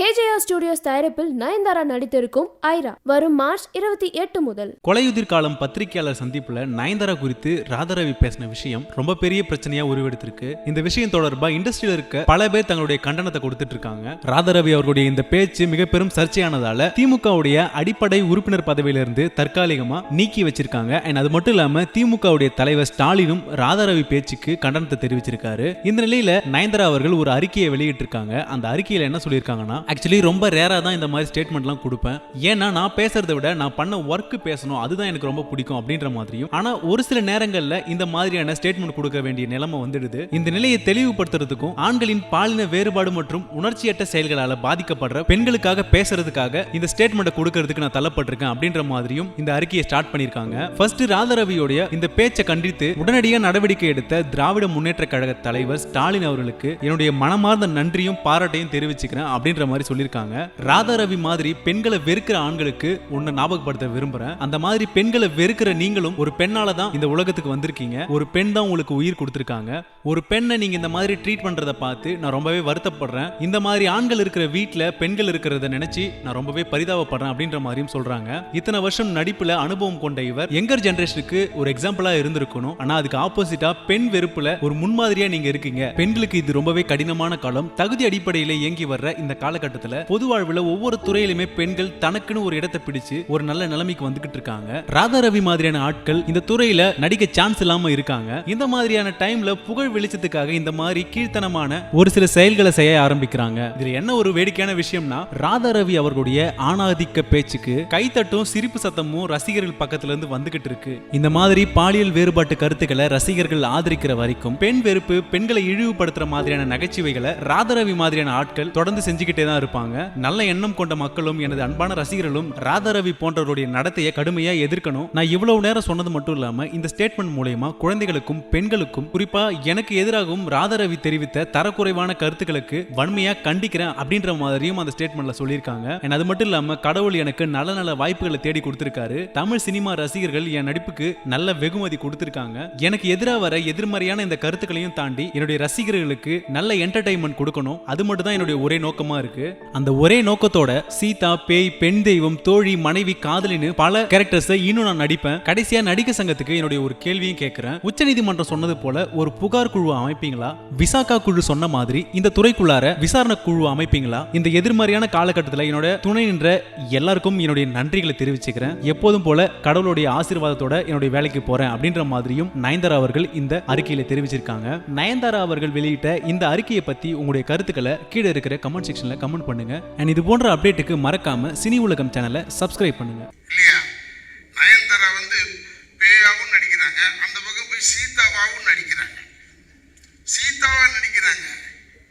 KJR studios தயாரிப்பில் நயன்தாரா நடித்திருக்கும் ஐரா வரும் March இருபத்தி எட்டு முதல். கொலையுதிர் காலம் பத்திரிகையாளர் சந்திப்புல நயன்தாரா குறித்து ராதாரவி பேசின விஷயம் ரொம்ப பெரிய பிரச்சனையா உருவெடுத்திருக்கு. இந்த விஷயம் தொடர்பா இண்டஸ்ட்ரியில இருக்க பல பேர் தங்களுடைய கண்டனத்தை கொடுத்துட்டு இருக்காங்க ராதாரவி அவர்களுடைய இந்த பேச்சு மிக பெரும் சர்ச்சையானதால திமுகவுடைய அடிப்படை உறுப்பினர் பதவியிலிருந்து தற்காலிகமா நீக்கி வச்சிருக்காங்க. அண்ட் அது மட்டும் இல்லாம திமுகவுடைய தலைவர் ஸ்டாலினும் ராதாரவி பேச்சுக்கு கண்டனத்தை தெரிவிச்சிருக்காரு. இந்த நிலையில நயன்தாரா அவர்கள் ஒரு அறிக்கையை வெளியிட்டிருக்காங்க. அந்த அறிக்கையில என்ன சொல்லியிருக்காங்கன்னா ஆக்சுவலி ரொம்ப ரேராக தான் இந்த மாதிரி ஸ்டேட்மெண்ட்லாம் கொடுப்பேன். ஏன்னா நான் பேசுறதை விட நான் பண்ண ஒர்க் பேசணும் அதுதான் எனக்கு ரொம்ப பிடிக்கும் அப்படின்ற மாதிரியும். ஆனால் ஒரு சில நேரங்களில் இந்த மாதிரியான ஸ்டேட்மெண்ட் கொடுக்க வேண்டிய நிலைமை வந்துடுது. இந்த நிலையை தெளிவுபடுத்துறதுக்கும் ஆண்களின் பாலின வேறுபாடு மற்றும் உணர்ச்சியற்ற செயல்களால் பாதிக்கப்படுற பெண்களுக்காக பேசுறதுக்காக இந்த ஸ்டேட்மெண்ட்டை கொடுக்கறதுக்கு நான் தள்ளப்பட்டிருக்கேன் அப்படின்ற மாதிரியும் இந்த அறிக்கையை ஸ்டார்ட் பண்ணியிருக்காங்க. ஃபர்ஸ்ட் ராதாரவியோடைய இந்த பேச்சை கண்டித்து உடனடியாக நடவடிக்கை எடுத்த திராவிட முன்னேற்ற கழக தலைவர் ஸ்டாலின் அவர்களுக்கு என்னுடைய மனமார்ந்த நன்றியும் பாராட்டையும் தெரிவிச்சுக்கிறேன் அப்படின்ற மாதிரி மாதிரி சொல்லியிருக்காங்க. ராதா ரவி மாதிரி பெண்களை வெறுக்கிற ஆண்களுக்கு ஒன்னு ஞாபகப்படுத்த விரும்புறேன். அந்த மாதிரி பெண்களை வெறுக்கிற நீங்களும் ஒரு பெண்ணால தான் இந்த உலகத்துக்கு வந்திருக்கீங்க. ஒரு பெண் தான் உங்களுக்கு உயிர் கொடுத்துருக்காங்க. ஒரு பெண்ணை நீங்க இந்த மாதிரி ட்ரீட் பண்றதை பார்த்து நான் ரொம்பவே வருத்தப்படுறேன். இந்த மாதிரி ஆண்கள் இருக்கிற வீட்டில் பெண்கள் இருக்கிறத நினைச்சு நான் ரொம்பவே பரிதாபப்படுறேன் அப்படின்ற மாதிரியும் சொல்றாங்க. இத்தனை வருஷம் நடிப்புல அனுபவம் கொண்ட இவர் எங்கர் ஜென்ரேஷனுக்கு ஒரு எக்ஸாம்பிளா இருந்திருக்கணும். ஆனா அதுக்கு ஆப்போசிட்டா பெண் வெறுப்புல ஒரு முன்மாதிரியா நீங்க இருக்கீங்க. பெண்களுக்கு இது ரொம்பவே கடினமான காலம். தகுதி அடிப்படையில் இயங்கி வர்ற இந்த கால காலகட்டத்துல பொது வாழ்வுல ஒவ்வொரு துறையிலுமே பெண்கள் தனக்குன்னு ஒரு இடத்தை பிடிச்சு ஒரு நல்ல நிலைமைக்கு வந்துகிட்டு இருக்காங்க. ராதா ரவி மாதிரியான ஆட்கள் இந்த துறையில நடிக்க சான்ஸ் இல்லாம இருக்காங்க. இந்த மாதிரியான டைம்ல புகழ் வெளிச்சத்துக்காக இந்த மாதிரி கீழ்த்தனமான ஒரு சில செயல்களை செய்ய ஆரம்பிக்கிறாங்க. இதுல என்ன ஒரு வேடிக்கையான விஷயம்னா ராதா ரவி அவர்களுடைய ஆணாதிக்க பேச்சுக்கு கைத்தட்டும் சிரிப்பு சத்தமும் ரசிகர்கள் பக்கத்துல இருந்து வந்துகிட்டு இருக்கு. இந்த மாதிரி பாலியல் வேறுபாட்டு கருத்துக்களை ரசிகர்கள் ஆதரிக்கிற வரைக்கும் பெண் வெறுப்பு பெண்களை இழிவுபடுத்துற மாதிரியான நகைச்சுவைகளை ராதாரவி மாதிரியான ஆட்கள் தொடர்ந்து செஞ்சுக்கிட்டே தான் இருப்பாங்க. நல்ல எண்ணம் கொண்ட மக்களும் எனது அன்பான ரசிகர்களும் ராதாரவி போன்றவருடைய நடத்தையை கடுமையா எதிர்க்கணும். நான் இவ்வளவு நேரம் சொன்னது மட்டும் இல்லாம இந்த ஸ்டேட்மெண்ட் மூலயமா குழந்தைகளுக்கும் பெண்களுக்கும் குறிப்பா எனக்கு எதிராகவும் ராதாரவி தெரிவித்த தரக்குறைவான கருத்துக்களுக்கு வன்மையா கண்டிக்கிறேன் அப்படின்ற மாதிரியும் அந்த ஸ்டேட்மெண்ட்ல சொல்லியிருக்காங்க. And அது மட்டும் இல்லாம கடவுள் எனக்கு நல்ல நல்ல வாய்ப்புகளை தேடி கொடுத்திருக்காரு. தமிழ் சினிமா ரசிகர்கள் என் நடிப்புக்கு நல்ல வெகுமதி கொடுத்திருக்காங்க. எனக்கு எதிராக வர எதிர்மறையான இந்த கருத்துக்களையும் தாண்டி என்னுடைய ரசிகர்களுக்கு நல்ல என்டர்டைன்மெண்ட் கொடுக்கணும். அது மட்டும் தான் என்னுடைய ஒரே நோக்கமா இருக்கு. அந்த ஒரே நோக்கத்தோட சீதா பேய் பெண் தெய்வம் தோழி மனைவி காதலின்னு பல கேரக்டர்ஸை இன்னும் நான் நடிப்பேன். கடைசியா நடிக்க சங்கத்துக்கு என்னுடைய ஒரு கேள்வியும் கேட்கிறேன். உச்சநீதிமன்றம் சொன்னது போல ஒரு புகார் குழு அமைப்பீங்களா? விசாகா குழு சொன்ன மாதிரி இந்த துறைக்குள்ளார விசாரணை குழு அமைப்பீங்களா? இந்த எதிர்மறையான காலகட்டத்தில் என்னோட துணை நின்ற எல்லாருக்கும் என்னுடைய நன்றிகளை தெரிவிச்சுக்கிறேன். எப்போதும் போல கடவுளுடைய ஆசீர்வாதத்தோட என்னுடைய வேலைக்கு போறேன் அப்படின்ற மாதிரியும் நயன்தாரா அவர்கள் இந்த அறிக்கையில தெரிவிச்சிருக்காங்க. நயன்தாரா அவர்கள் வெளியிட்ட இந்த அறிக்கையை பத்தி உங்களுடைய கருத்துக்களை கீழே இருக்கிற கமெண்ட் செக்ஷன்ல கமெண்ட் பண்ணுங்க. அண்ட் இது போன்ற அப்டேட்டுக்கு மறக்காம சினி உலகம் சேனலை சப்ஸ்கிரைப் பண்ணுங்க. இல்லையா? நயன்தாரா வந்து பேயாவும் நடிக்கிறாங்க. அந்த பக்கம் போய் சீதாவாவும் நடிக்கிறாங்க. சீதாவா நடிக்கிறாங்க.